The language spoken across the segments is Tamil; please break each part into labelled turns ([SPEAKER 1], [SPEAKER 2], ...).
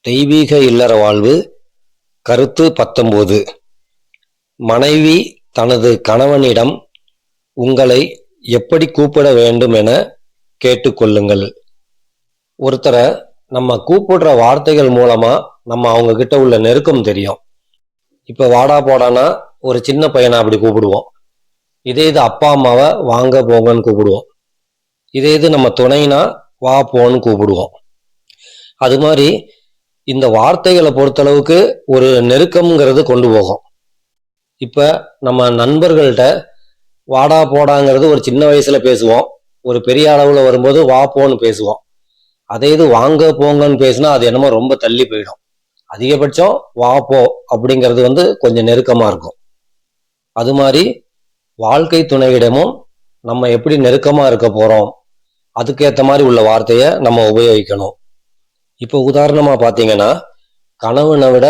[SPEAKER 1] தெய்வீக இல்லற வாழ்வு கருத்து பத்தொன்பது. மனைவி தனது கணவனிடம் உங்களை எப்படி கூப்பிட வேண்டும் என கேட்டுக்கொள்ளுங்கள். ஒருத்தரை நம்ம கூப்பிடுற வார்த்தைகள் மூலமா நம்ம அவங்க கிட்ட உள்ள நெருக்கம் தெரியும். இப்ப வாடா போடானா ஒரு சின்ன பையனை அப்படி கூப்பிடுவோம். இதே இது அப்பா அம்மாவை வாங்க போங்கன்னு கூப்பிடுவோம். இதே இது நம்ம துணைனா வா போன்னு கூப்பிடுவோம். அது மாதிரி இந்த வார்த்தைகளை பொறுத்தளவுக்கு ஒரு நெருக்கம்ங்கிறது கொண்டு போகும். இப்போ நம்ம நண்பர்கள்ட்ட வாடா போடாங்கிறது ஒரு சின்ன வயசில் பேசுவோம். ஒரு பெரிய அளவில் வரும்போது வா போன்னு பேசுவோம். அதே இது வாங்க போங்கன்னு பேசினா அது என்னமோ ரொம்ப தள்ளி போயிடும். அதிகபட்சம் வா போ அப்படிங்கிறது வந்து கொஞ்சம் நெருக்கமாக இருக்கும். அது மாதிரி வாழ்க்கை துணையிடமும் நம்ம எப்படி நெருக்கமாக இருக்க போகிறோம் அதுக்கேற்ற மாதிரி உள்ள வார்த்தையை நம்ம உபயோகிக்கணும். இப்போ உதாரணமாக பார்த்தீங்கன்னா கணவனை விட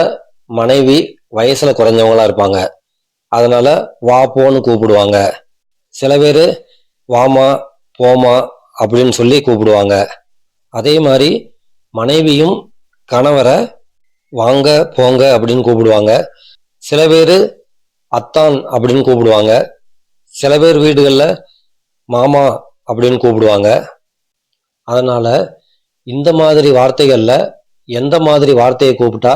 [SPEAKER 1] மனைவி வயசில் குறைஞ்சவங்களா இருப்பாங்க. அதனால வா போன்னு கூப்பிடுவாங்க. சில பேர் வாமா போமா அப்படின்னு சொல்லி கூப்பிடுவாங்க. அதே மாதிரி மனைவியும் கணவரை வாங்க போங்க அப்படின்னு கூப்பிடுவாங்க. சில பேர் அத்தான் அப்படின்னு கூப்பிடுவாங்க. சில பேர் வீடுகளில் மாமா அப்படின்னு கூப்பிடுவாங்க. அதனால் இந்த மாதிரி வார்த்தைகள்ல எந்த மாதிரி வார்த்தையை கூப்பிட்டா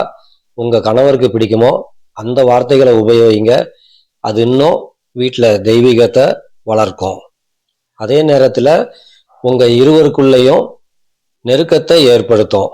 [SPEAKER 1] உங்க கணவருக்கு பிடிக்குமோ அந்த வார்த்தைகளை உபயோகிங்க. அது இன்னும் வீட்டில் தெய்வீகத்தை வளர்க்கும். அதே நேரத்தில் உங்கள் இருவருக்குள்ளேயும் நெருக்கத்தை ஏற்படுத்தும்.